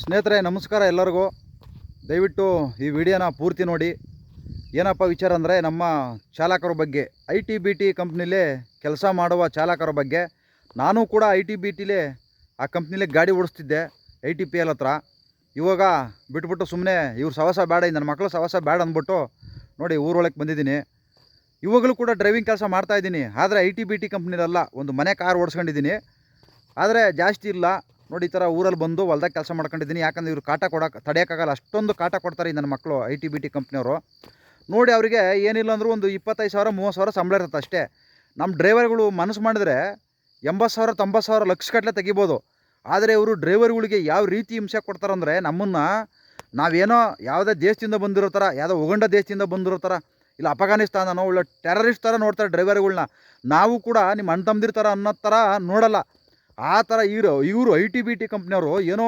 ಸ್ನೇಹಿತರೆ, ನಮಸ್ಕಾರ ಎಲ್ಲರಿಗೂ. ದಯವಿಟ್ಟು ಈ ವಿಡಿಯೋನ ಪೂರ್ತಿ ನೋಡಿ. ಏನಪ್ಪ ವಿಚಾರ ಅಂದರೆ, ನಮ್ಮ ಚಾಲಕರ ಬಗ್ಗೆ ಐ ಟಿ ಬಿ ಟಿ ಕಂಪ್ನಿಲಿ ಕೆಲಸ ಮಾಡುವ ಚಾಲಕರ ಬಗ್ಗೆ. ನಾನು ಕೂಡ ಐ ಟಿ ಬಿ ಟಿಲೇ ಆ ಕಂಪ್ನಿಲಿ ಗಾಡಿ ಓಡಿಸ್ತಿದ್ದೆ ಐ ಟಿ ಪಿ ಎಲ್ ಹತ್ರ. ಇವಾಗ ಬಿಟ್ಬಿಟ್ಟು ಸುಮ್ಮನೆ ಇವ್ರ ಸವಸ ಬೇಡ ನನ್ನ ಮಕ್ಕಳು ಸವಸ ಬೇಡ ಅಂದ್ಬಿಟ್ಟು ನೋಡಿ ಊರೊಳಗೆ ಬಂದಿದ್ದೀನಿ. ಇವಾಗಲೂ ಕೂಡ ಡ್ರೈವಿಂಗ್ ಕೆಲಸ ಮಾಡ್ತಾ ಇದ್ದೀನಿ. ಆದರೆ ಐ ಟಿ ಬಿ ಟಿ ಕಂಪ್ನಿಲಲ್ಲ ಒಂದು ಮನೆ ಕಾರ್ ಓಡಿಸ್ಕೊಂಡಿದ್ದೀನಿ. ಆದರೆ ಜಾಸ್ತಿ ಇಲ್ಲ. ನೋಡಿ, ಈ ಥರ ಊರಲ್ಲಿ ಬಂದು ಹೊಲ್ದಾಗ ಕೆಲಸ ಮಾಡ್ಕೊಂಡಿದ್ದೀನಿ. ಯಾಕಂದ್ರೆ ಇವರು ಕಾಟ ಕೊಡೋಕೆ ತಡೆಯೋಕ್ಕಾಗಲ್ಲ ಅಷ್ಟೊಂದು ಕಾಟ ಕೊಡ್ತಾರೆ ನನ್ನ ಮಕ್ಕಳು ಐ ಟಿ, ಬಿ, ಟಿ ಕಂಪ್ನಿಯವರು. ನೋಡಿ, ಅವರಿಗೆ ಏನಿಲ್ಲ ಅಂದರೂ ಒಂದು ಇಪ್ಪತ್ತೈದು ಸಾವಿರ, ಮೂವತ್ತು ಸಾವಿರ ಸಂಬಳ ಇರುತ್ತೆ ಅಷ್ಟೇ. ನಮ್ಮ ಡ್ರೈವರ್ಗಳು ಮನಸ್ಸು ಮಾಡಿದ್ರೆ ಎಂಬತ್ತು ಸಾವಿರ, ತೊಂಬತ್ತು ಸಾವಿರ ಲಕ್ಷಗಟ್ಟಲೆ ತೆಗಿಬೋದು. ಆದರೆ ಇವರು ಡ್ರೈವರ್ಗಳಿಗೆ ಯಾವ ರೀತಿ ಹಿಂಸೆ ಕೊಡ್ತಾರಂದರೆ ನಮ್ಮನ್ನು ನಾವೇನೋ ಯಾವುದೇ ದೇಶದಿಂದ ಬಂದಿರೋ ಥರ, ಯಾವುದೋ ಉಗಂಡ ದೇಶದಿಂದ ಬಂದಿರೋ ಥರ, ಇಲ್ಲ ಅಫಘಾನಿಸ್ತಾನನೋ ಒಳ್ಳೆ ಟೆರರಿಸ್ಟ್ ಥರ ನೋಡ್ತಾರೆ ಡ್ರೈವರ್ಗಳನ್ನ. ನಾವು ಕೂಡ ನಿಮ್ಮ ಅಣ್ಣ ಥರ ಅನ್ನೋ ಥರ ನೋಡಲ್ಲ. ಆ ಥರ ಇವರು ಇವರು ಐ ಟಿ ಬಿ ಟಿ ಕಂಪ್ನಿಯವರು ಏನೋ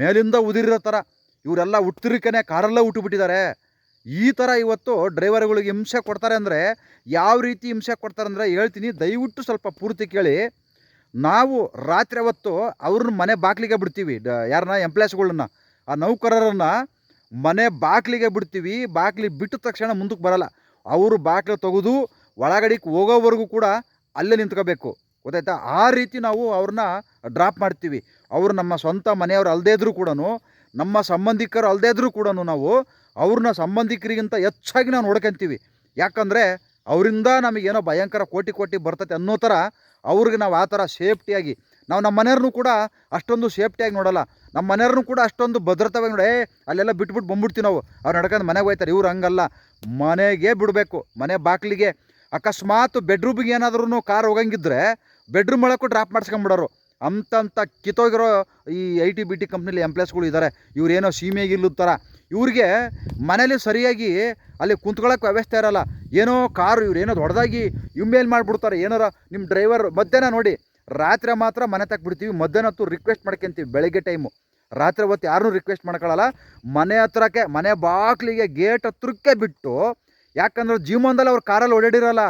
ಮೇಲಿಂದ ಉದಿರಿರೋ ಥರ ಇವರೆಲ್ಲ ಹುಟ್ಟಿರಿಕನೆ ಕಾರಲ್ಲೇ ಹುಟ್ಟುಬಿಟ್ಟಿದ್ದಾರೆ ಈ ಥರ ಇವತ್ತು ಡ್ರೈವರ್ಗಳಿಗೆ ಹಿಂಸೆ ಕೊಡ್ತಾರೆ ಅಂದರೆ, ಯಾವ ರೀತಿ ಹಿಂಸೆ ಕೊಡ್ತಾರೆ ಅಂದರೆ ಹೇಳ್ತೀನಿ. ದಯವಿಟ್ಟು ಸ್ವಲ್ಪ ಪೂರ್ತಿ ಕೇಳಿ. ನಾವು ರಾತ್ರಿ ಹೊತ್ತು ಅವ್ರನ್ನ ಮನೆ ಬಾಗಿಲಿಗೆ ಬಿಡ್ತೀವಿ. ಡ, ಯಾರನ್ನ ಎಂಪ್ಲಾಯ್ಸ್ಗಳನ್ನ ಆ ನೌಕರರನ್ನು ಮನೆ ಬಾಗಿಲಿಗೆ ಬಿಡ್ತೀವಿ. ಬಾಗಿಲಿ ಬಿಟ್ಟ ತಕ್ಷಣ ಮುಂದಕ್ಕೆ ಬರಲ್ಲ. ಅವರು ಬಾಗಿಲು ತೆಗೆದು ಒಳಗಡೆಗೆ ಹೋಗೋವರೆಗೂ ಕೂಡ ಅಲ್ಲೇ ನಿಂತ್ಕೋಬೇಕು. ಗೊತ್ತಾಯ್ತಾ? ಆ ರೀತಿ ನಾವು ಅವ್ರನ್ನ ಡ್ರಾಪ್ ಮಾಡ್ತೀವಿ. ಅವರು ನಮ್ಮ ಸ್ವಂತ ಮನೆಯವ್ರು ಅಲ್ಲದೇ ಇದ್ರೂ ಕೂಡ ನಮ್ಮ ಸಂಬಂಧಿಕರು ಅಲ್ಲದೇ ಇದ್ರೂ ಕೂಡ ನಾವು ಅವ್ರನ್ನ ಸಂಬಂಧಿಕರಿಗಿಂತ ಹೆಚ್ಚಾಗಿ ನಾವು ನೋಡ್ಕೊಂತೀವಿ. ಯಾಕಂದರೆ ಅವರಿಂದ ನಮಗೇನೋ ಭಯಂಕರ ಕೋಟಿ ಕೋಟಿ ಬರ್ತೈತೆ ಅನ್ನೋ ಥರ ಅವ್ರಿಗೆ ನಾವು ಆ ಥರ ಸೇಫ್ಟಿಯಾಗಿ ನಾವು ನಮ್ಮ ಮನೆಯವ್ರನ್ನೂ ಕೂಡ ಅಷ್ಟೊಂದು ಸೇಫ್ಟಿಯಾಗಿ ನೋಡಲ್ಲ. ನಮ್ಮ ಮನೆಯವ್ರನ್ನೂ ಕೂಡ ಅಷ್ಟೊಂದು ಭದ್ರತವಾಗಿ ನೋಡಿ, ಅಲ್ಲೆಲ್ಲ ಬಿಟ್ಬಿಟ್ಟು ಬಂದ್ಬಿಡ್ತೀವಿ ನಾವು. ಅವ್ರು ನಡ್ಕೊಂಡು ಮನೆಗೆ ಹೋಗ್ತಾರೆ ಇವ್ರು ಹಂಗಲ್ಲ. ಮನೆಗೆ ಬಿಡಬೇಕು, ಮನೆ ಬಾಗಿಲಿಗೆ. ಅಕಸ್ಮಾತ್ ಬೆಡ್ರೂಮಿಗೆ ಏನಾದ್ರೂ ಕಾರ್ ಹೋಗಂಗಿದ್ರೆ ಬೆಡ್ರೂಮ್ ಒಳಕ್ಕೂ ಡ್ರಾಪ್ ಮಾಡಿಸ್ಕೊಂಬಿಡೋರು. ಅಂತಂತ ಕಿತ್ತೋಗಿರೋ ಈ ಐ ಟಿ, ಬಿ ಟಿ ಕಂಪ್ನಿಲಿ ಎಂಪ್ಲಾಯ್ಸ್ಗಳು ಇದ್ದಾರೆ ಇವ್ರೇನೋ ಸೀಮೆಗಿಲ್ಲದ ಥರ ಇವ್ರಿಗೆ ಮನೇಲಿ ಸರಿಯಾಗಿ ಅಲ್ಲಿ ಕುಂತ್ಕೊಳ್ಳೋಕೆ ವ್ಯವಸ್ಥೆ ಇರೋಲ್ಲ. ಏನೋ ಕಾರು ಇವ್ರು ಏನೋ ದೊಡ್ಡದಾಗಿ ಇಮೇಲ್ ಮಾಡಿಬಿಡ್ತಾರೆ. ಏನಾರ ನಿಮ್ಮ ಡ್ರೈವರ್ ಮಧ್ಯಾಹ್ನ ನೋಡಿ, ರಾತ್ರಿ ಮಾತ್ರ ಮನೆ ತಗ್ಬಿಡ್ತೀವಿ ಮಧ್ಯಾಹ್ನ ಹೊತ್ತು ರಿಕ್ವೆಸ್ಟ್ ಮಾಡ್ಕೊಂತೀವಿ ಬೆಳಗ್ಗೆ ಟೈಮು ರಾತ್ರಿ ಹೊತ್ತು ಯಾರನ್ನೂ ರಿಕ್ವೆಸ್ಟ್ ಮಾಡ್ಕೊಳ್ಳಲ್ಲ ಮನೆ ಹತ್ರಕ್ಕೆ, ಮನೆ ಬಾಕ್ಲಿಗೆ ಗೇಟ್ ಹತ್ರಕ್ಕೆ ಬಿಟ್ಟು, ಯಾಕಂದ್ರೆ ಜೀವನದಲ್ಲಿ ಅವ್ರು ಕಾರಲ್ಲಿ ಓಡಾಡಿರಲ್ಲ.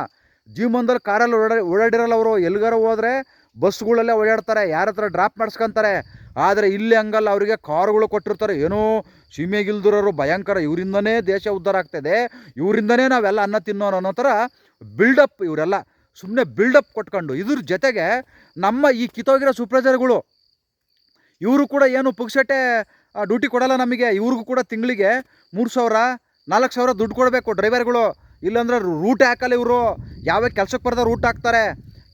ಜೀವನದಲ್ಲಿ ಕಾರಲ್ಲಿ ಓಡಾಡಿ ಓಡಾಡಿರಲ್ಲ ಅವರು ಎಲ್ಲಿಗಾರ ಹೋದ್ರೆ ಬಸ್ಗಳಲ್ಲೇ ಓಡಾಡ್ತಾರೆ, ಯಾರ ಹತ್ರ ಡ್ರಾಪ್ ಮಾಡಿಸ್ಕೊಂತಾರೆ. ಆದರೆ ಇಲ್ಲಿ ಹಂಗಲ್ಲ, ಅವರಿಗೆ ಕಾರುಗಳು ಕೊಟ್ಟಿರ್ತಾರೆ. ಏನೋ ಸೀಮೆಗಿಲ್ದಿರೋರು ಭಯಂಕರ, ಇವರಿಂದನೇ ದೇಶ ಉದ್ಧಾರ ಆಗ್ತದೆ. ಇವರಿಂದನೇ ನಾವೆಲ್ಲ ಅನ್ನ ತಿನ್ನೋರು ಅನ್ನೋ ಥರ ಬಿಲ್ಡಪ್ ಇವರೆಲ್ಲ ಸುಮ್ಮನೆ ಬಿಲ್ಡಪ್ ಕೊಟ್ಕೊಂಡು, ಇದ್ರ ಜೊತೆಗೆ ನಮ್ಮ ಈ ಕಿತ್ತೋಗಿರೋ ಸೂಪ್ರೈಸರ್ಗಳು ಇವರು ಕೂಡ ಏನು ಪುಕ್ಸಟ್ಟೆ ಡ್ಯೂಟಿ ಕೊಡಲ್ಲ ನಮಗೆ, ಇವ್ರಿಗೂ ಕೂಡ ತಿಂಗಳಿಗೆ ಮೂರು ಸಾವಿರ, ನಾಲ್ಕು ಸಾವಿರ ದುಡ್ಡು ಕೊಡಬೇಕು ಡ್ರೈವರ್ಗಳು ಇಲ್ಲಾಂದ್ರೆ ರೂಟ್ ಹಾಕಲ್ಲ ಇವರು. ಯಾವ ಕೆಲ್ಸಕ್ಕೆ ಬರದ ರೂಟ್ ಹಾಕ್ತಾರೆ.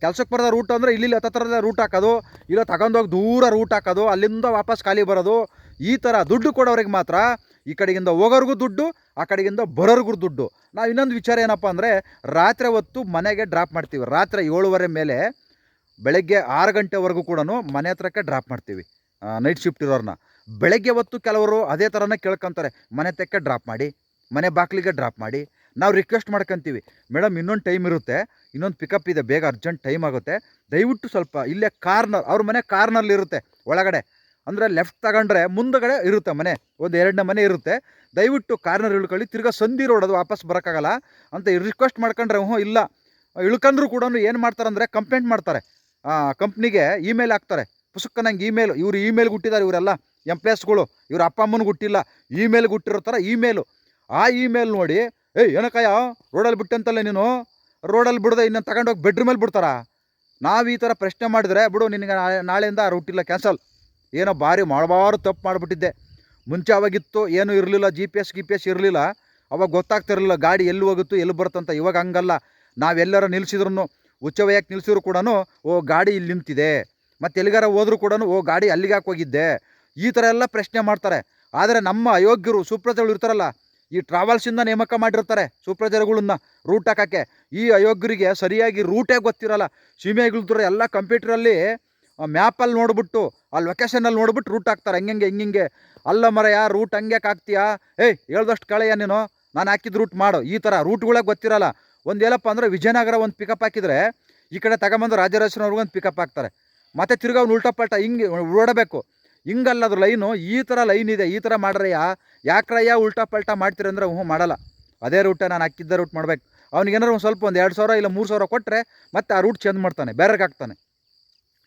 ಕೆಲ್ಸಕ್ಕೆ ಬರದ ರೂಟ್ ಅಂದರೆ ಇಲ್ಲಿ ಹತ್ತತ್ರದ ರೂಟ್ ಹಾಕೋದು, ಇಲ್ಲ ತಗೊಂಡೋಗಿ ದೂರ ರೂಟ್ ಹಾಕೋದು, ಅಲ್ಲಿಂದ ವಾಪಸ್ ಖಾಲಿ ಬರೋದು. ಈ ಥರ ದುಡ್ಡು ಕೊಡೋರಿಗೆ ಮಾತ್ರ ಈ ಕಡೆಗಿಂದ ಹೋಗೋರಿಗೂ ದುಡ್ಡು, ಆ ಕಡೆಗಿಂದ ಬರೋರ್ಗೂ ದುಡ್ಡು. ನಾವು ಇನ್ನೊಂದು ವಿಚಾರ ಏನಪ್ಪ ಅಂದರೆ ರಾತ್ರಿ ಹೊತ್ತು ಮನೆಗೆ ಡ್ರಾಪ್ ಮಾಡ್ತೀವಿ. ರಾತ್ರಿ ಏಳುವರೆ ಮೇಲೆ ಬೆಳಗ್ಗೆ ಆರು ಗಂಟೆವರೆಗೂ ಕೂಡ ಮನೆ ಹತ್ರಕ್ಕೆ ಡ್ರಾಪ್ ಮಾಡ್ತೀವಿ. ನೈಟ್ ಶಿಫ್ಟ್ ಇರೋರನ್ನ ಬೆಳಗ್ಗೆ ಹೊತ್ತು ಕೆಲವರು ಅದೇ ಥರನೇ ಕೇಳ್ಕೊಂತಾರೆ. ಮನೆ ತೆಕ್ಕೆ ಡ್ರಾಪ್ ಮಾಡಿ, ಮನೆ ಬಾಗಿಲಿಗೆ ಡ್ರಾಪ್ ಮಾಡಿ ನಾವು ರಿಕ್ವೆಸ್ಟ್ ಮಾಡ್ಕೊತೀವಿ. ಮೇಡಮ್, ಇನ್ನೊಂದು ಟೈಮ್ ಇರುತ್ತೆ. ಇನ್ನೊಂದು ಪಿಕಪ್ ಇದೆ. ಬೇಗ ಅರ್ಜೆಂಟ್ ಟೈಮ್ ಆಗುತ್ತೆ. ದಯವಿಟ್ಟು ಸ್ವಲ್ಪ ಇಲ್ಲೇ ಕಾರ್ನರ್ ಅವ್ರ ಮನೆ ಕಾರ್ನಲ್ಲಿರುತ್ತೆ ಒಳಗಡೆ. ಅಂದರೆ ಲೆಫ್ಟ್ ತಗೊಂಡ್ರೆ ಮುಂದಗಡೆ ಇರುತ್ತೆ ಮನೆ. ಒಂದು ಎರಡನೇ ಮನೆ ಇರುತ್ತೆ. ದಯವಿಟ್ಟು ಕಾರ್ನರ್ ಇಳ್ಕೊಳ್ಳಿ. ತಿರ್ಗಾ ಸಂಧಿ ರೋಡ್ ಅದು ವಾಪಸ್ ಬರೋಕ್ಕಾಗಲ್ಲ ಅಂತ ರಿಕ್ವೆಸ್ಟ್ ಮಾಡ್ಕೊಂಡ್ರೆ ಹ್ಞೂ ಇಲ್ಲ. ಇಳ್ಕೊಂಡ್ರು ಕೂಡ ಏನು ಮಾಡ್ತಾರೆ ಅಂದರೆ ಕಂಪ್ಲೇಂಟ್ ಮಾಡ್ತಾರೆ. ಕಂಪ್ನಿಗೆ ಇಮೇಲ್ ಹಾಕ್ತಾರೆ. ಪುಸ್ತಕ ನಂಗೆ ಇಮೇಲ್ ಇವ್ರು ಇಮೇಲ್ ಗುಟ್ಟಿದ್ದಾರೆ ಇವರೆಲ್ಲ. ಎಂಪ್ಲಾಯ್ಸ್ಗಳು ಇವ್ರ ಅಪ್ಪ ಅಮ್ಮನ ಗುಟ್ಟಿಲ್ಲ. ಇಮೇಲ್ ಗುಟ್ಟಿರೋ ಥರ ಇಮೇಲು ಆ ಇಮೇಲ್ ನೋಡಿ ಏಯ್, ಏನಕ್ಕಯ್ಯ? ರೋಡಲ್ಲಿ ಬಿಟ್ಟಂತಲ್ಲ ನೀನು? ರೋಡಲ್ಲಿ ಬಿಡದೆ ಇನ್ನು ತಗೊಂಡೋಗಿ ಬೆಡ್ರೂಮಲ್ಲಿ ಬಿಡ್ತಾರಾ? ನಾವು ಈ ಥರ ಪ್ರಶ್ನೆ ಮಾಡಿದ್ರೆ, ಬಿಡು, ನಿನಗೆ ನಾಳೆಯಿಂದ ರೂಟಿಲ್ಲ ಕ್ಯಾನ್ಸಲ್ ಏನೋ ಭಾರಿ ಮಾಡಬಾರು ತಪ್ಪು ಮಾಡಿಬಿಟ್ಟಿದ್ದೆ. ಮುಂಚೆ ಅವಾಗಿತ್ತು, ಏನೂ ಇರಲಿಲ್ಲ ಜಿ ಪಿ ಎಸ್ ಗಿ ಪಿ ಎಸ್ ಇರಲಿಲ್ಲ. ಅವಾಗ ಗೊತ್ತಾಗ್ತಿರಲಿಲ್ಲ ಗಾಡಿ ಎಲ್ಲಿ ಹೋಗುತ್ತೋ, ಎಲ್ಲಿ ಬರುತ್ತಂತ ಇವಾಗ ಹಂಗಲ್ಲ. ನಾವೆಲ್ಲರ ನಿಲ್ಲಿಸಿದ್ರು ಉಚ್ಚವಯಕ್ಕೆ ನಿಲ್ಸಿದ್ರು ಕೂಡ ಓ, ಗಾಡಿ ಇಲ್ಲಿ ನಿಂತಿದೆ. ಮತ್ತು ಎಲ್ಲಿಗಾರ ಹೋದ್ರು ಕೂಡ ಓ, ಗಾಡಿ ಅಲ್ಲಿಗೆ ಹೋಗಿದ್ದೆ. ಈ ಥರ ಎಲ್ಲ ಪ್ರಶ್ನೆ ಮಾಡ್ತಾರೆ. ಆದರೆ ನಮ್ಮ ಅಯೋಗ್ಯರು ಸುಪ್ರತಗಳು ಇರ್ತಾರಲ್ಲ ಈ ಟ್ರಾವೆಲ್ಸಿಂದ ನೇಮಕ ಮಾಡಿರ್ತಾರೆ ಸೂಪ್ರಜರ್ಗಳನ್ನ ರೂಟ್ ಹಾಕೋಕ್ಕೆ. ಈ ಅಯೋಗ್ಯರಿಗೆ ಸರಿಯಾಗಿ ರೂಟೇ ಗೊತ್ತಿರಲ್ಲ. ಸೀಮೆಗಿಲ್ದ್ರೆ ಎಲ್ಲ ಕಂಪ್ಯೂಟ್ರಲ್ಲಿ ಮ್ಯಾಪಲ್ಲಿ ನೋಡ್ಬಿಟ್ಟು, ಆ ಲೊಕೇಶನಲ್ಲಿ ನೋಡ್ಬಿಟ್ಟು ರೂಟ್ ಹಾಕ್ತಾರೆ. ಹೆಂಗೆಂಗೆ ಹಿಂಗೆ ಅಲ್ಲ ಮರಯ ರೂಟ್ ಹಂಗೆ ಹಾಕ್ತೀಯಾ? ಏಯ್, ಹೇಳ್ದಷ್ಟು ಕಳೆಯ ನೀನು. ನಾನು ಹಾಕಿದ ರೂಟ್ ಮಾಡು. ಈ ಥರ ರೂಟ್ಗಳೇ ಗೊತ್ತಿರಲ್ಲ. ಒಂದು ಏನಪ್ಪ ಅಂದರೆ ವಿಜಯನಗರ ಒಂದು ಪಿಕಪ್ ಹಾಕಿದರೆ, ಈ ಕಡೆ ತಗೊಂಬಂದು ರಾಜರಾಜನವ್ರಿಗೊಂದು ಪಿಕಪ್ ಹಾಕ್ತಾರೆ. ಮತ್ತೆ ತಿರ್ಗಾ ಅವ್ನು ಉಲ್ಟಾ ಪಲ್ಟ ಹಿಂಗೆ ಓಡಬೇಕು. ಹಿಂಗಲ್ಲ ಅದ್ರ ಲೈನು, ಈ ಥರ ಲೈನ್ ಇದೆ. ಈ ಥರ ಮಾಡ್ರಯ್ಯ. ಯಾಕ್ರಯ್ಯ ಉಲ್ಟಾ ಪಲ್ಟಾ ಮಾಡ್ತೀರಂದ್ರೆ ಹ್ಞೂ ಮಾಡಲ್ಲ. ಅದೇ ರೂಟ ನಾನು ಹಾಕಿದ್ದ ರೂಟ್ ಮಾಡ್ಬೇಕು. ಅವ್ನಿಗೆ ಏನಾರು ಒಂದು ಸ್ವಲ್ಪ ಒಂದು ಎರಡು ಸಾವಿರ ಇಲ್ಲ ಮೂರು ಸಾವಿರ ಕೊಟ್ಟರೆ ಮತ್ತೆ ಆ ರೂಟ್ ಚೇಂಜ್ ಮಾಡ್ತಾನೆ ಬೇರೆಗೆ ಹಾಕ್ತಾನೆ.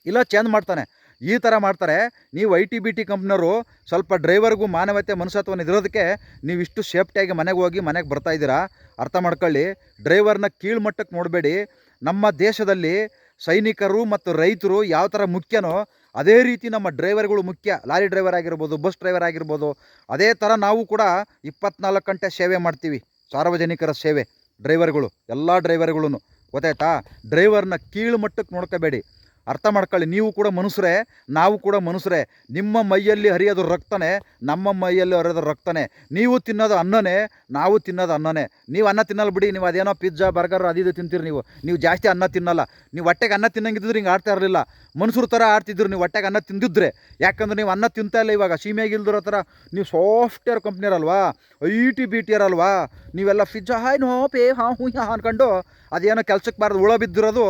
ಇಲ್ಲ ಚೇಂಜ್ ಮಾಡ್ತಾನೆ. ಈ ಥರ ಮಾಡ್ತಾರೆ. ನೀವು ಐ ಟಿ ಬಿ ಟಿ ಕಂಪ್ನಿಯವರು ಸ್ವಲ್ಪ ಡ್ರೈವರ್ಗೂ ಮಾನವತೆ ಮನುಷ್ಯತ್ವನ ಇರೋದಕ್ಕೆ ನೀವು ಇಷ್ಟು ಸೇಫ್ಟಿಯಾಗಿ ಮನೆಗೆ ಹೋಗಿ ಮನೆಗೆ ಬರ್ತಾ ಇದ್ದೀರಾ? ಅರ್ಥ ಮಾಡ್ಕೊಳ್ಳಿ. ಡ್ರೈವರ್ನ ಕೀಳ್ಮಟ್ಟಕ್ಕೆ ನೋಡಬೇಡಿ. ನಮ್ಮ ದೇಶದಲ್ಲಿ ಸೈನಿಕರು ಮತ್ತು ರೈತರು ಯಾವ ಥರ ಮುಖ್ಯನೋ ಅದೇ ರೀತಿ ನಮ್ಮ ಡ್ರೈವರ್ಗಳು ಮುಖ್ಯ, ಲಾರಿ ಡ್ರೈವರ್ ಆಗಿರ್ಬೋದು, ಬಸ್ ಡ್ರೈವರ್ ಆಗಿರ್ಬೋದು, ಅದೇ ಥರ ನಾವು ಕೂಡ ಇಪ್ಪತ್ನಾಲ್ಕು ಗಂಟೆ ಸೇವೆ ಮಾಡ್ತೀವಿ, ಸಾರ್ವಜನಿಕರ ಸೇವೆ, ಡ್ರೈವರ್ಗಳು, ಎಲ್ಲ ಡ್ರೈವರ್ಗಳೂ ಗೊತ್ತಾಯ್ತಾ? ಡ್ರೈವರ್ನ ಕೀಳು ಮಟ್ಟಕ್ಕೆ ನೋಡ್ಕೋಬೇಡಿ. ಅರ್ಥ ಮಾಡ್ಕೊಳ್ಳಿ, ನೀವು ಕೂಡ ಮನುಷ್ಯರೇ, ನಾವು ಕೂಡ ಮನುಷ್ಯರೇ. ನಿಮ್ಮ ಮೈಯಲ್ಲಿ ಹರಿಯೋದು ರಕ್ತನೇ, ನಮ್ಮ ಮೈಯಲ್ಲಿ ಹರಿಯೋದು ರಕ್ತನೇ. ನೀವು ತಿನ್ನೋದು ಅನ್ನನೇ, ನಾವು ತಿನ್ನೋದು ಅನ್ನನೇ. ನೀವು ಅನ್ನ ತಿನ್ನಲ್ಲ ಬಿಡಿ, ನೀವು ಅದೇನೋ ಪಿಜ್ಜಾ ಬರ್ಗರ್ ಅದು ಇದು ತಿಂತೀರಿ ನೀವು. ನೀವು ಜಾಸ್ತಿ ಅನ್ನ ತಿನ್ನಲ್ಲ. ನೀವು ಹೊಟ್ಟೆಗೆ ಅನ್ನ ತಿನ್ನಂಗಿದ್ರೆ ಹಿಂಗೆ ಆಡ್ತಾ ಇರಲಿಲ್ಲ. ಮನುಷ್ಯರ ಥರ ಆಡ್ತಿದ್ರು, ನೀವು ಹೊಟ್ಟೆಗೆ ಅನ್ನ ತಿಂದಿದ್ರೆ. ಯಾಕಂದ್ರೆ ನೀವು ಅನ್ನ ತಿಂತಾ ಇಲ್ಲ ಇವಾಗ. ಸೀಮೆಗಿಲ್ದಿರೋ ಥರ ನೀವು ಸಾಫ್ಟ್ವೇರ್ ಕಂಪ್ನಿಯರಲ್ವಾ ಐ ಟಿ ಬಿ ಟಿ ಅಲ್ವಾ ನೀವೆಲ್ಲ ಪಿಜ್ಜಾ ಹಾಯ್ ನೋ ಪೇ, ಹಾ, ಹೂ, ಹಾ, ಅನ್ಕೊಂಡು ಅದೇನೋ ಕೆಲಸಕ್ಕೆ ಬಾರದು, ಹುಳ ಬಿದ್ದಿರೋದು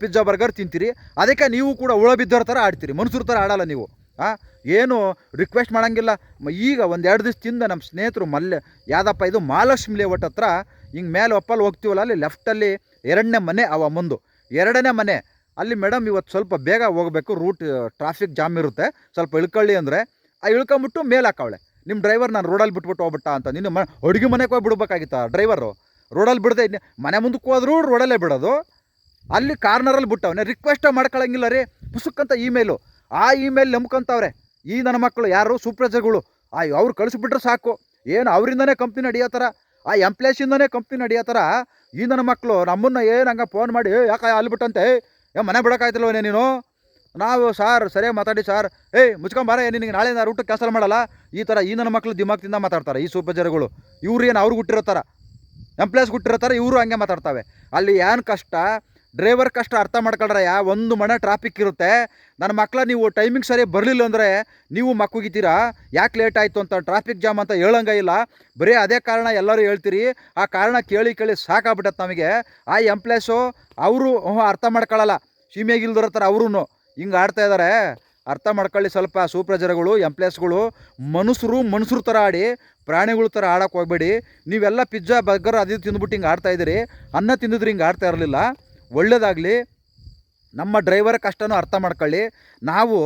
ಪಿಜ್ಜಾ ಬರ್ಗರ್ ತಿಂತೀರಿ. ಅದಕ್ಕೆ ನೀವು ಕೂಡ ಉಳ ಬಿದ್ದೋರ ಥರ ಆಡ್ತೀರಿ, ಮನುಷ್ಯರ ಥರ ಆಡಲ್ಲ ನೀವು. ಹಾಂ ಏನು ರಿಕ್ವೆಸ್ಟ್ ಮಾಡೋಂಗಿಲ್ಲ. ಈಗ ಒಂದು ಎರಡು ದಿವಸದಿಂದ ನಮ್ಮ ಸ್ನೇಹಿತರು ಮಲ್ಲೆ ಯಾವ್ದಪ್ಪ ಇದು ಮಹಾಲಕ್ಷ್ಮಿ ಲೇಔಟ್ ಹತ್ರ, ಹಿಂಗೆ ಮೇಲೆ ಒಪ್ಪಲ್ಲಿ ಹೋಗ್ತೀವಲ್ಲ, ಅಲ್ಲಿ ಲೆಫ್ಟಲ್ಲಿ ಎರಡನೇ ಮನೆ ಅವ ಮುಂದು. ಎರಡನೇ ಮನೆ, ಅಲ್ಲಿ ಮೇಡಮ್ ಇವತ್ತು ಸ್ವಲ್ಪ ಬೇಗ ಹೋಗಬೇಕು ರೂಟ್ ಟ್ರಾಫಿಕ್ ಜಾಮ್ ಇರುತ್ತೆ. ಸ್ವಲ್ಪ ಇಳ್ಕೊಳ್ಳಿ ಅಂದರೆ, ಆ ಇಳ್ಕೊಂಬಿಟ್ಟು ಮೇಲೆ ಹಾಕವಳೆ. ನಿಮ್ಮ ಡ್ರೈವರ್ ನಾನು ರೋಡಲ್ಲಿ ಬಿಟ್ಬಿಟ್ಟು ಹೋಗ್ಬಿಟ್ಟ ಅಂತ, ನಿನ್ನ ಮ, ಅಡುಗೆ ಮನೆಗೆ ಹೋಗಿ ಬಿಡ್ಬೇಕಾಗಿತ್ತ ಡ್ರೈವರು ರೋಡಲ್ಲಿ ಬಿಡದೆ ಮನೆ ಮುಂದಕ್ಕೆ ಹೋದ್ರೂ ರೋಡಲ್ಲೇ ಬಿಡೋದು. ಅಲ್ಲಿ ಕಾರ್ನರಲ್ಲಿ ಬಿಟ್ಟವನೆ. ರಿಕ್ವೆಸ್ಟ್ ಮಾಡ್ಕೊಳಂಗಿಲ್ಲ ರೀ. ಪುಸ್ತಕಂತ ಇಮೇಲು ಆ ಇಮೇಲ್ ನಂಬ್ಕೊಂತವ್ರೆ. ಈ ನನ್ನ ಮಕ್ಕಳು ಯಾರು? ಸೂಪ್ರೈಸರ್ಗಳು ಆ ಅವ್ರು ಕಳಿಸ್ಬಿಟ್ರೆ ಸಾಕು. ಏನು ಅವರಿಂದನೇ ಕಂಪ್ನಿ ನಡೆಯೋ ಥರ ಆ ಎಂಪ್ಲಾಯ್ಸಿಂದನೇ ಕಂಪ್ನಿ ನಡೆಯೋ ಥರ ಈ ನನ್ನ ಮಕ್ಕಳು ನಮ್ಮನ್ನು ಏನು ಹಂಗೆ ಫೋನ್ ಮಾಡಿ "ಏ, ಯಾಕೆ ಅಲ್ಲಿ ಬಿಟ್ಟಂತೆ? ಏ ಮನೆ ಬಿಡೋಕ್ಕಾಯ್ತಿಲ್ವನೇ ನೀನು? ನಾವು ಸಾರ್ ಸರಿಯಾಗಿ ಮಾತಾಡಿ ಸಾರ್. ಏಯ್ ಮುಚ್ಕೊಂಬಾರ ನಿನಗೆ ನಾಳೆ ನಾನು ಊಟಕ್ಕೆ ಕ್ಯಾನ್ಸಲ್ ಮಾಡಲ್ಲ. ಈ ಥರ ಈ ನನ್ನ ಮಕ್ಕಳು ದಿಮಾಗ್ತಿಂದ ಮಾತಾಡ್ತಾರೆ ಈ ಸೂಪರ್ಜರ್ಗಳು ಇವ್ರು ಏನು ಅವ್ರಿಗೆ ಹುಟ್ಟಿರೋ ಥರ ಎಂಪ್ಲಾಯ್ಸ್ ಹುಟ್ಟಿರೋ ಇವರು ಹಂಗೆ ಮಾತಾಡ್ತಾವೆ. ಅಲ್ಲಿ ಏನು ಕಷ್ಟ? ಡ್ರೈವರ್ ಕಷ್ಟ ಅರ್ಥ ಮಾಡ್ಕೊಳ್ರಯ್ಯ ಒಂದು ಮನೆ ಟ್ರಾಫಿಕ್ ಇರುತ್ತೆ. ನನ್ನ ಮಕ್ಕಳ ನೀವು ಟೈಮಿಂಗ್ ಸರಿ ಬರಲಿಲ್ಲ ಅಂದರೆ ನೀವು ಮಕ್ಕುಗಿತೀರಾ ಯಾಕೆ ಲೇಟ್ ಆಯಿತು ಅಂತ ಟ್ರಾಫಿಕ್ ಜಾಮ್ ಅಂತ ಹೇಳಂಗ ಇಲ್ಲ. ಬರೀ ಅದೇ ಕಾರಣ ಎಲ್ಲರೂ ಹೇಳ್ತೀರಿ. ಆ ಕಾರಣ ಕೇಳಿ ಕೇಳಿ ಸಾಕಾಗ್ಬಿಟ್ಟತ್ತೆ ನಮಗೆ. ಆ ಎಂಪ್ಲಾಯ್ಸು ಅವರು ಅರ್ಥ ಮಾಡ್ಕೊಳ್ಳಲ್ಲ ಸೀಮೆಗಿಲ್ದಿರೋ ಥರ ಅವ್ರೂ ಹಿಂಗೆ ಆಡ್ತಾ ಇದ್ದಾರೆ ಅರ್ಥ ಮಾಡ್ಕೊಳ್ಳಿ ಸ್ವಲ್ಪ ಸೂಪ್ರಜರಗಳು ಎಂಪ್ಲಾಯ್ಸ್ಗಳು ಮನುಷ್ಯರು ಮನುಷ್ಯರು ಥರ ಆಡಿ, ಪ್ರಾಣಿಗಳ ಥರ ಆಡೋಕೆ ಹೋಗ್ಬೇಡಿ. ನೀವೆಲ್ಲ ಪಿಜ್ಜಾ, ಬರ್ಗರ್, ಅದು ತಿಂದ್ಬಿಟ್ಟು ಹಿಂಗೆ ಆಡ್ತಾಯಿದ್ದೀರಿ ಅನ್ನ ತಿಂದಿದ್ರೆ ಹಿಂಗೆ ಆಡ್ತಾ ಇರಲಿಲ್ಲ. ಒಳ್ಳೇದಾಗಲಿ, ನಮ್ಮ ಡ್ರೈವರ್ ಕಷ್ಟನೂ ಅರ್ಥ ಮಾಡ್ಕೊಳ್ಳಿ. ನಾವು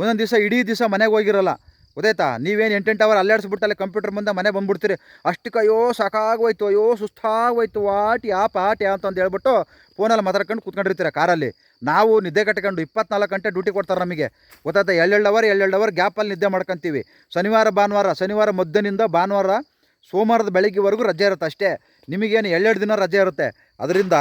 ಒಂದೊಂದು ದಿವಸ, ಇಡೀ ದಿವಸ ಮನೆಗೆ ಹೋಗಿರಲ್ಲ. ಗೊತ್ತಾಯ್ತಾ? ನೀವೇನು ಎಂಟೆಂಟು ಅವರ್ ಅಲ್ಲಾಡಿಸ್ಬಿಟ್ಟು ಅಲ್ಲಿ ಕಂಪ್ಯೂಟರ್ ಮುಂದೆ ಮನೆ ಬಂದ್ಬಿಡ್ತೀರಿ. ಅಷ್ಟಕ್ಕೆ ಅಯ್ಯೋ ಸಾಕಾಗೋಯ್ತು ಅಯ್ಯೋ ಸುಸ್ತಾಗೋಯ್ತು ವಾಟ್ ಯಾ ಪಾಟಿ ಯಾ ಅಂತ ಹೇಳ್ಬಿಟ್ಟು ಫೋನಲ್ಲಿ ಮಾತಾಡ್ಕೊಂಡು ಕೂತ್ಕೊಂಡಿರ್ತೀರ ಕಾರಲ್ಲಿ. ನಾವು ನಿದ್ದೆ ಕಟ್ಕೊಂಡು ಇಪ್ಪತ್ನಾಲ್ಕು ಗಂಟೆ ಡ್ಯೂಟಿ ಕೊಡ್ತಾರೆ ನಮಗೆ. ಗೊತ್ತಾಯ್ತಾ? ಎಳ್ಳೆಳ್ಳು ಅವರ್ ಎಳ್ಳೆಳ್ಳು ಅವರ್ ಗ್ಯಾಪಲ್ಲಿ ನಿದ್ದೆ ಮಾಡ್ಕೊಂತೀವಿ. ಶನಿವಾರ, ಭಾನುವಾರ, ಶನಿವಾರ ಮಧ್ಯನಿಂದ ಭಾನುವಾರ ಸೋಮವಾರದ ಬೆಳಗ್ಗೆವರೆಗೂ ರಜೆ ಇರುತ್ತೆ ಅಷ್ಟೇ. ನಿಮಗೇನು ಎರಡೆರಡು ದಿನ ರಜೆ ಇರುತ್ತೆ. ಅದರಿಂದ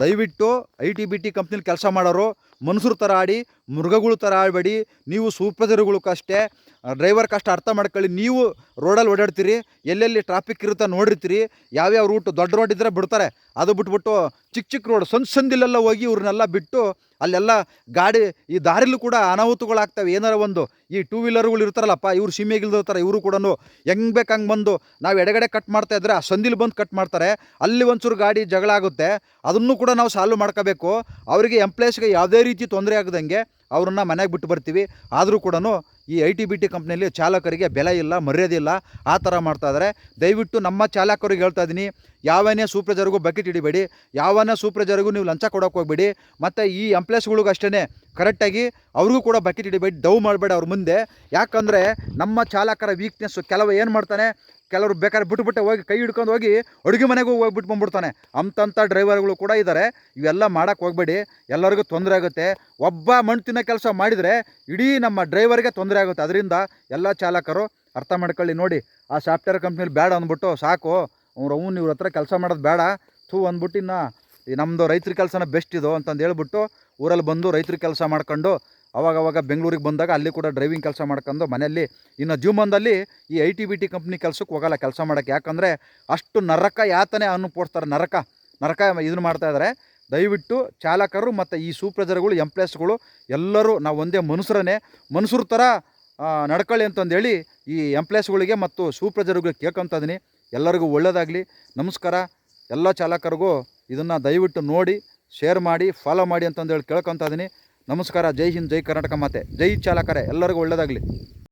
ದಯವಿಟ್ಟು ಐ ಟಿ ಬಿ ಟಿ ಕಂಪ್ನಿಲಿ ಕೆಲಸ ಮಾಡೋರು ಮನುಷ್ಯರ ಥರ ಆಡಿ, ಮೃಗಗಳ ಥರ ಆಡಬೇಡಿ. ನೀವು ಸೂಪರ್ವೈಸರ್ಗಳು ಅಷ್ಟೇ. ಡ್ರೈವರ್ ಕಷ್ಟ ಅರ್ಥ ಮಾಡ್ಕೊಳ್ಳಿ. ನೀವು ರೋಡಲ್ಲಿ ಓಡಾಡ್ತೀರಿ, ಎಲ್ಲೆಲ್ಲಿ ಟ್ರಾಫಿಕ್ ಇರುತ್ತೆ ನೋಡಿರ್ತೀರಿ, ಯಾವ್ಯಾವ ರೂಟ್ ದೊಡ್ಡ ರೋಡ್ ಇದ್ದರೆ ಬಿಡ್ತಾರೆ. ಅದು ಬಿಟ್ಬಿಟ್ಟು ಚಿಕ್ಕ ಚಿಕ್ಕ ರೋಡ್ ಸಂದ್ ಸಂದಿಲೆಲ್ಲ ಹೋಗಿ ಇವ್ರನ್ನೆಲ್ಲ ಬಿಟ್ಟು ಅಲ್ಲೆಲ್ಲ ಗಾಡಿ, ಈ ದಾರಿಲೂ ಕೂಡ ಅನಾಹುತಗಳಾಗ್ತವೆ. ಏನಾರ ಒಂದು ಈ ಟೂ ವೀಲರ್ಗಳು ಇರ್ತಾರಲ್ಲಪ್ಪ, ಇವ್ರು ಸೀಮೆಗಿಲ್ದಿರ್ತಾರೆ ಇವರು ಕೂಡ ಹೆಂಗೆ ಬೇಕು ಹಂಗೆ ಬಂದು ನಾವು ಎಡಗಡೆ ಕಟ್ ಮಾಡ್ತಾ ಇದ್ರೆ ಆ ಸಂದಿಲ್ ಬಂದು ಕಟ್ ಮಾಡ್ತಾರೆ. ಅಲ್ಲಿ ಒಂಚೂರು ಗಾಡಿ ಜಗಳ ಆಗುತ್ತೆ. ಅದನ್ನು ಕೂಡ ನಾವು ಸಾಲ್ವ್ ಮಾಡ್ಕೋಬೇಕು. ಅವರಿಗೆ ಎಂಪ್ಲಾಯ್ಸ್ಗೆ ಯಾವುದೇ ರೀತಿ ತೊಂದರೆ ಆಗದಂಗೆ ಅವ್ರನ್ನ ಮನೆಗೆ ಬಿಟ್ಟು ಬರ್ತೀವಿ. ಆದರೂ ಕೂಡ ಈ ಐ ಟಿ ಬಿ ಟಿ ಕಂಪ್ನಿಯಲ್ಲಿ ಚಾಲಕರಿಗೆ ಬೆಲೆ ಇಲ್ಲ, ಮರ್ಯಾದೆ ಇಲ್ಲ, ಆ ಥರ ಮಾಡ್ತಾ ಇದ್ದಾರೆ. ದಯವಿಟ್ಟು ನಮ್ಮ ಚಾಲಕರಿಗೆ ಹೇಳ್ತಾ ಇದ್ದೀನಿ ಯಾವನೇ ಸೂಪ್ರಜರ್ಗೂ ಬಕೆಟ್ ಹಿಡಿಬೇಡಿ, ಯಾವನೇ ಸೂಪ್ರಜರ್ಗೂ ನೀವು ಲಂಚ ಕೊಡೋಕೆ ಹೋಗ್ಬೇಡಿ, ಮತ್ತು ಈ ಎಂಪ್ಲಾಯ್ಸ್ಗಳಿಗೂ ಅಷ್ಟೇ ಕರೆಕ್ಟಾಗಿ ಅವ್ರಿಗೂ ಕೂಡ ಬಕೆಟ್ ಹಿಡಿಬೇಡಿ ಡವ್ ಮಾಡಬೇಡಿ ಅವ್ರ ಮುಂದೆ. ಯಾಕಂದರೆ ನಮ್ಮ ಚಾಲಕರ ವೀಕ್ನೆಸ್ಸು ಕೆಲವು ಏನು ಮಾಡ್ತಾನೆ ಕೆಲವರು ಬೇಕಾದ್ರೆ ಬಿಟ್ಬಿಟ್ಟೆ ಹೋಗಿ ಕೈ ಹಿಡ್ಕೊಂಡು ಹೋಗಿ ಅಡುಗೆ ಮನೆಗೂ ಹೋಗಿ ಬಿಟ್ಟು ಬಂದ್ಬಿಡ್ತಾನೆ. ಅಂತಂಥ ಡ್ರೈವರ್ಗಳು ಕೂಡ ಇದ್ದಾರೆ ಇವೆಲ್ಲ ಮಾಡೋಕ್ಕೆ ಹೋಗಬೇಡಿ. ಎಲ್ಲರಿಗೂ ತೊಂದರೆ ಆಗುತ್ತೆ. ಒಬ್ಬ ಮಣ್ಣು ತಿನ್ನೋ ಕೆಲಸ ಮಾಡಿದರೆ ಇಡೀ ನಮ್ಮ ಡ್ರೈವರ್ಗೆ ತೊಂದರೆ ಆಗುತ್ತೆ. ಅದರಿಂದ ಎಲ್ಲ ಚಾಲಕರು ಅರ್ಥ ಮಾಡ್ಕೊಳ್ಳಿ. ನೋಡಿ, ಆ ಸಾಫ್ಟ್ವೇರ್ ಕಂಪ್ನಿಲಿ ಬೇಡ ಅಂದ್ಬಿಟ್ಟು ಸಾಕು. ಅವ್ರು, ಅವ್ನು ಇವ್ರ ಹತ್ರ ಕೆಲಸ ಮಾಡೋದು ಬೇಡ ಥೂ ಅಂದ್ಬಿಟ್ಟು ಇನ್ನು ನಮ್ಮದು ರೈತರ ಕೆಲಸನ ಬೆಸ್ಟ್ ಇದು ಅಂತಂದು ಹೇಳ್ಬಿಟ್ಟು ಊರಲ್ಲಿ ಬಂದು ರೈತರ ಕೆಲಸ ಮಾಡ್ಕೊಂಡು ಅವಾಗ ಅವಾಗ ಬೆಂಗಳೂರಿಗೆ ಬಂದಾಗ ಅಲ್ಲಿ ಕೂಡ ಡ್ರೈವಿಂಗ್ ಕೆಲಸ ಮಾಡ್ಕೊಂಡು ಮನೆಯಲ್ಲಿ ಇನ್ನು ಜೂಮಂದಲ್ಲಿ ಈ I T B T company ಕೆಲಸಕ್ಕೆ ಹೋಗಲ್ಲ ಕೆಲಸ ಮಾಡೋಕ್ಕೆ. ಯಾಕಂದರೆ ಅಷ್ಟು ನರಕ ಯಾತನೆ ಅನುಭವಿಸ್ತಾರೆ ನರಕ ನರಕ ಇದನ್ನು ಮಾಡ್ತಾ ಇದ್ದಾರೆ ದಯವಿಟ್ಟು ಚಾಲಕರು ಮತ್ತು ಈ ಸೂಪ್ರಜರ್ಗಳು ಎಂಪ್ಲೇಸ್ಗಳು ಎಲ್ಲರೂ ನಾವು ಒಂದೇ ಮನುಷ್ಯರನ್ನೇ, ಮನುಷ್ಯರ ಥರ ನಡ್ಕೊಳ್ಳಿ ಅಂತಂದೇಳಿ ಈ ಎಂಪ್ಲೇಸ್ಗಳಿಗೆ ಮತ್ತು ಸೂಪ್ರಜರ್ಗಳಿಗೆ ಕೇಳ್ಕೊತ ಇದ್ದೀನಿ ಎಲ್ಲರಿಗೂ ಒಳ್ಳೆಯದಾಗಲಿ ನಮಸ್ಕಾರ. ಎಲ್ಲ ಚಾಲಕರಿಗೂ ಇದನ್ನು ದಯವಿಟ್ಟು ನೋಡಿ ಶೇರ್ ಮಾಡಿ ಫಾಲೋ ಮಾಡಿ ಅಂತಂದೇಳಿ ಕೇಳ್ಕೊತ ಇದೀನಿ. ನಮಸ್ಕಾರ ಜೈ ಹಿಂದ್ ಜೈ ಕರ್ನಾಟಕ ಮಾತೆ ಜೈ ಚಾಲಕರೇ ಎಲ್ಲರಿಗೂ ಒಳ್ಳೆಯದಾಗಲಿ